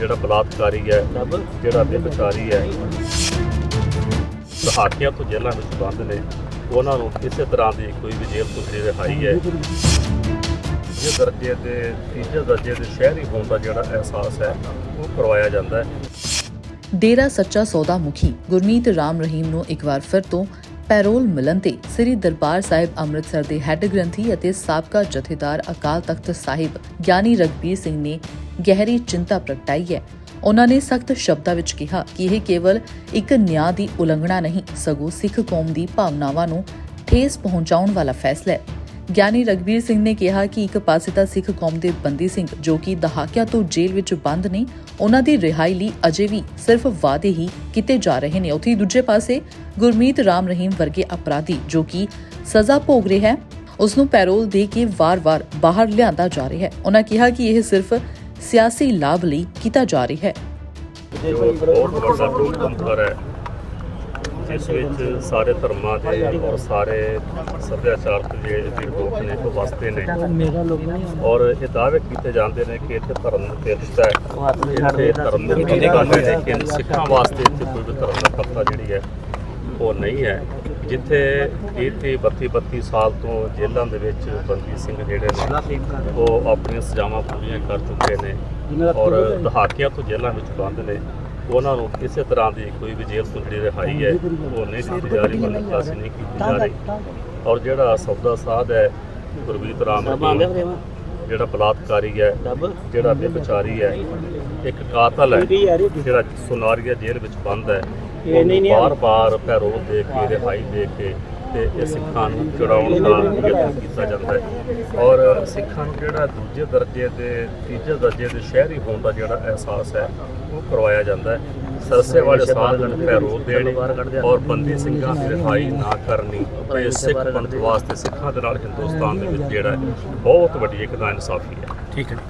ਜਿਹੜਾ ਬਲਾਤਕਾਰੀ ਹੈ, ਜਿਹੜਾ ਬੇਬਚਾਰੀ ਹੈ, ਦਹਾਕਿਆਂ ਤੋਂ ਜੇਲ੍ਹਾਂ ਵਿੱਚ ਬੰਦ ਨੇ, ਉਹਨਾਂ ਨੂੰ ਕਿਸੇ ਤਰ੍ਹਾਂ ਦੀ ਕੋਈ ਵੀ ਜੇਲ੍ਹ ਤੋਂ ਜਿਹੜੀ ਰਿਹਾਈ ਹੈ ਦੂਜੇ ਦਰਜੇ ਦੇ, ਤੀਜੇ ਦਰਜੇ ਦੇ ਸ਼ਹਿਰੀ ਹੋਣ ਦਾ ਜਿਹੜਾ ਅਹਿਸਾਸ ਹੈ, ਉਹ ਕਰਵਾਇਆ ਜਾਂਦਾ ਹੈ। ਡੇਰਾ ਸੱਚਾ ਸੌਦਾ ਮੁਖੀ ਗੁਰਮੀਤ ਰਾਮ ਰਹੀਮ ਨੂੰ ਇੱਕ ਵਾਰ ਫਿਰ ਤੋਂ ਪੈਰੋਲ ਮਿਲਣ ਤੇ ਸ੍ਰੀ ਦਰਬਾਰ ਸਾਹਿਬ ਅੰਮ੍ਰਿਤਸਰ ਦੇ ਹੈੱਡ ਗ੍ਰੰਥੀ ਅਤੇ ਸਾਬਕਾ ਜਥੇਦਾਰ ਅਕਾਲ ਤਖਤ ਸਾਹਿਬ ਗਿਆਨੀ ਰਗਬੀਰ ਸਿੰਘ ਨੇ ਗਹਿਰੀ ਚਿੰਤਾ ਪ੍ਰਗਟਾਈ ਹੈ। ਉਹਨਾਂ ਨੇ ਸਖਤ ਸ਼ਬਦਾਂ ਵਿੱਚ ਕਿਹਾ ਕਿ ਇਹ ਕੇਵਲ ਇੱਕ ਨਿਆਂ ਦੀ ਉਲੰਘਣਾ ਨਹੀਂ, ਸਗੋਂ ਸਿੱਖ ਕੌਮ ਦੀ ਭਾਵਨਾਵਾਂ ਨੂੰ ਠੇਸ ਪਹੁੰਚਾਉਣ ਵਾਲਾ ਫੈਸਲਾ ਹੈ। ਗਿਆਨੀ ਰਗਬੀਰ ਸਿੰਘ ਨੇ ਕਿਹਾ ਕਿ ਇੱਕ ਪਾਸੇ ਤਾਂ ਸਿੱਖ ਕੌਮ ਦੇ ਬੰਦੀ ਸਿੰਘ ਜੋ ਕਿ ਦਹਾਕਿਆਂ ਤੋਂ ਜੇਲ੍ਹ ਵਿੱਚ ਬੰਦ ਨੇ, ਉਹਨਾਂ ਦੀ ਰਿਹਾਈ ਲਈ ਅਜੇ ਵੀ ਸਿਰਫ ਵਾਅਦੇ ਹੀ ਕੀਤੇ ਜਾ ਰਹੇ ਨੇ। ਉੱਥੇ ਦੂਜੇ ਪਾਸੇ ਗੁਰਮੀਤ ਰਾਮ ਰਹੀਮ ਵਰਗੇ ਅਪਰਾਧੀ ਜੋ ਕਿ ਸਜ਼ਾ ਭੋਗ ਰਿਹਾ ਹੈ ਉਸ ਨੂੰ ਪੈਰੋਲ ਦੇ ਕੇ ਵਾਰ-ਵਾਰ ਬਾਹਰ ਲਿਆਂਦਾ ਜਾ ਰਿਹਾ ਹੈ। ਉਹਨਾਂ ਕਿਹਾ ਕਿ ਇਹ ਸਿਰਫ ਸਿਆਸੀ ਲਾਭ ਲਈ ਕੀਤਾ ਜਾ ਰਿਹਾ ਹੈ। ਜੋ ਬਹੁਤ ਵੱਡਾ ਲੋਕਤੰਤਰ ਹੈ ਜਿਸ ਵਿੱਚ ਸਾਰੇ ਧਰਮਾਂ ਦੇ ਔਰ ਸਾਰੇ ਸੱਭਿਆਚਾਰਕ ਜਿਹੜੇ ਲੋਕ ਨੇ ਉਹ ਵਸਦੇ ਨੇ। ਔਰ ਇਹ ਦਾਅਵੇ ਕੀਤੇ ਜਾਂਦੇ ਨੇ ਕਿ ਇੱਥੇ ਧਰਮ ਨਿਰਪੇਖਤਾ ਹੈ। ਇੱਥੇ ਧਰਮ ਨਿਰਪੇਖਤਾ ਹੈ ਲੇਕਿਨ ਸਿੱਖਾਂ ਵਾਸਤੇ ਇੱਥੇ ਕੋਈ ਵੀ ਧਰਮ ਨਿਰਪੇਖਤਾ ਜਿਹੜੀ ਹੈ, ਉਹ ਨਹੀਂ ਹੈ। ਜਿੱਥੇ 30 32 32 ਸਾਲ ਤੋਂ ਜੇਲ੍ਹਾਂ ਦੇ ਵਿੱਚ ਬੰਦੀ ਸਿੰਘ ਜਿਹੜੇ ਨੇ, ਉਹ ਆਪਣੀਆਂ ਸਜ਼ਾਵਾਂ ਪੂਰੀਆਂ ਕਰ ਚੁੱਕੇ ਨੇ ਔਰ ਦਹਾਕਿਆਂ ਤੋਂ ਜੇਲ੍ਹਾਂ ਵਿੱਚ ਬੰਦ ਨੇ। ਉਹਨਾਂ ਨੂੰ ਕਿਸੇ ਤਰ੍ਹਾਂ ਦੀ ਕੋਈ ਵੀ ਜੇਲ੍ਹ ਤੋਂ ਜਿਹੜੀ ਰਿਹਾਈ ਹੈ ਉਹ ਨਹੀਂ ਦਿੱਤੀ ਜਾ ਰਹੀ ਮਤਲਬ ਅਸੀਂ ਨਹੀਂ ਕੀਤੀ ਜਾ ਰਹੀ। ਔਰ ਜਿਹੜਾ ਸੌਦਾ ਸਾਧ ਹੈ ਗੁਰਬੀਤ ਰਾਮ ਜਿਹੜਾ ਬਲਾਤਕਾਰੀ ਹੈ ਜਿਹੜਾ ਬੇਬਚਾਰੀ ਹੈ ਇੱਕ ਕਾਤਲ ਹੈ ਜਿਹੜਾ ਸੁਨਾਰੀਆ ਜੇਲ੍ਹ ਵਿੱਚ ਬੰਦ ਹੈ ਉਹਨੂੰ ਬਾਰ-ਬਾਰ ਪੈਰੋਲ ਦੇ ਕੇ ਰਿਹਾਈ ਦੇ ਕੇ ਤੇ ਇਹ ਸਿੱਖਾਂ ਨੂੰ ਚੜਾਉਣ ਦਾ ਯਤਨ ਕੀਤਾ ਜਾਂਦਾ ਹੈ। ਔਰ ਸਿੱਖਾਂ ਨੂੰ ਜਿਹੜਾ ਦੂਜੇ ਦਰਜੇ ਦੇ, ਤੀਜੇ ਦਰਜੇ ਦੇ ਸ਼ਹਿਰੀ ਹੋਣ ਦਾ ਜਿਹੜਾ ਅਹਿਸਾਸ ਹੈ, ਉਹ ਕਰਵਾਇਆ ਜਾਂਦਾ ਹੈ। ਸਰਸੇ ਵਾਲੇ ਸਾਧਨ ਨੂੰ ਪੈਰੋਲ ਦੇਣੀ ਔਰ ਬੰਦੀ ਸਿੰਘਾਂ ਦੀ ਰਿਹਾਈ ਨਾ ਕਰਨੀ, ਇਹ ਸਿੱਖ ਪੰਥ ਵਾਸਤੇ ਸਿੱਖਾਂ ਦੇ ਨਾਲ ਹਿੰਦੁਸਤਾਨ ਦੇ ਵਿੱਚ ਜਿਹੜਾ ਬਹੁਤ ਵੱਡੀ ਇੱਕ ਦਾ ਇਨਸਾਫੀ ਹੈ। ਠੀਕ ਹੈ